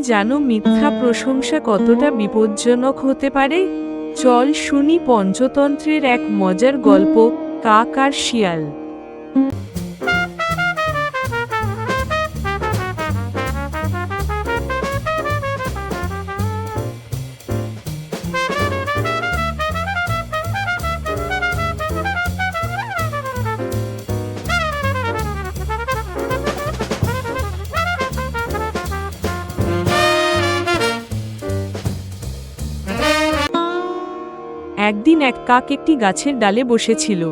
জানো মিথ্যা প্রশংসা কতটা বিপজ্জনক হতে পারে? চল শুনি পঞ্চতন্ত্রের এক মজার গল্প কাক আর শিয়াল। একদিন এক কাক একটি গাছের ডালে বসেছিল।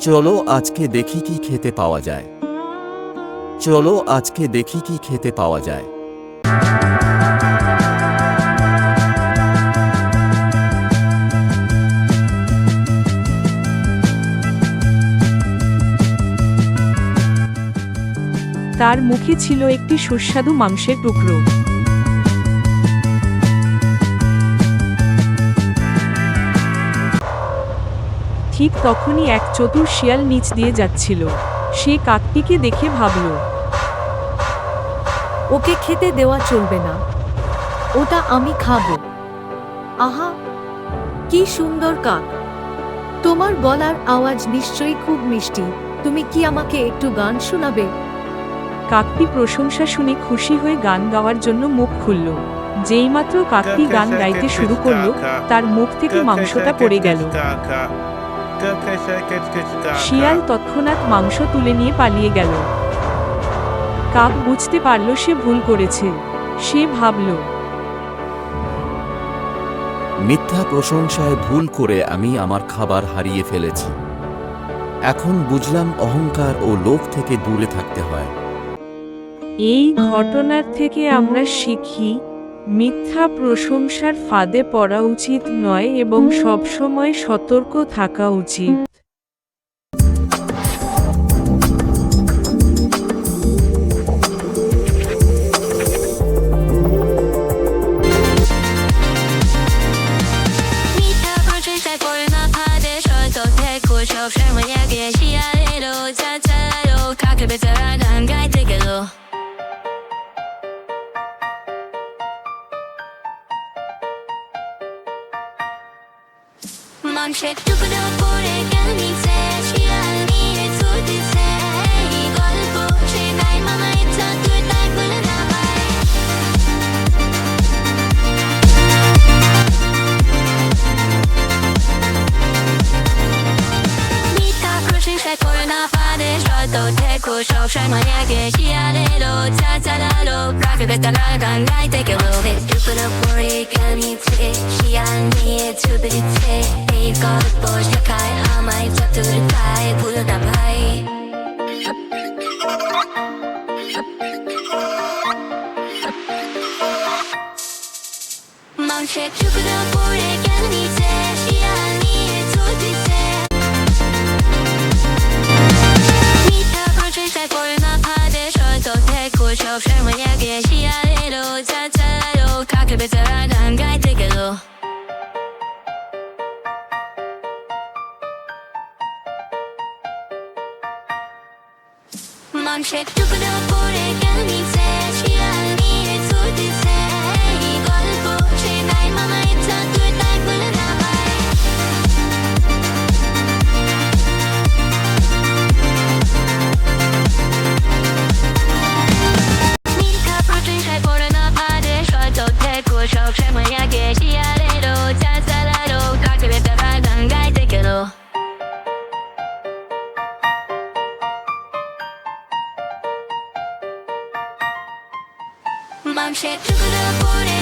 চলো আজকে দেখি কি খেতে পাওয়া যায়। চলো আজকে দেখি কি খেতে পাওয়া যায়। তার মুখে ছিল একটি সুস্বাদু মাংসের টুকরো। ঠিক তখনই এক চতুর শিয়াল নিচ দিয়ে যাচ্ছিল। সে কাকটিকে দেখে ভাবল ওকে খেতে দেওয়া চলবে না। ওটা আমি খাব। আহা কি সুন্দর কাক। তোমার গলার আওয়াজ নিশ্চয়ই খুব মিষ্টি। তুমি কি আমাকে একটু গান শোনাবে? কাকটি প্রশংসা শুনে খুশি হয়ে গান গাওয়ার জন্য মুখ খুলল। যেইমাত্র কাকটি গান গাইতে শুরু করল তার মুখ থেকে মাংসটা পড়ে গেল। শিয়াল তৎক্ষণাৎ মাংস তুলে নিয়ে পালিয়ে গেল। কাক বুঝতে পারল সে ভুল করেছে। সে ভাবল মিথ্যা প্রশংসায় ভুল করে আমি আমার খাবার হারিয়ে ফেলেছি। এখন বুঝলাম অহংকার ও লোভ থেকে দূরে থাকতে হয়। এই ঘটনার থেকে আমরা শিখি মিথ্যা প্রশংসার ফাঁদে পড়া উচিত নয় এবং সবসময় সতর্ক থাকা উচিত। মিথ্যা প্রচেষ্টায় করে না ফাঁদে সত্য থেকো, সবসময় এগিয়ে শিয়ালেরও চাচারও, কাকে বেচারা গান গাইতে গেল। মাংসের টুকরো পড়ে গেল নিচে। থেকো সবসময় একে শিয়ালেরও চাচারালো প্রাকৃতিক তারা গান গাইতে গেল টুকরো পরে কামিছে শিয়াল নিয়ে ছুটে দিচ্ছে এই গল্প শেখায় আমায় চতুর তাই ভুলো না ভাই মাংসের টুকরো পরে গেল নিচে শিয়াল কাকে বেচারা গান গাইতে গেল মাংসের টুকরো পরে গেল নিচে থেকো সবসময় আগে শিয়ালেরও চাচারারও কাকে বেচারা গান গাইতে গেল মাংসের টুকরো পরে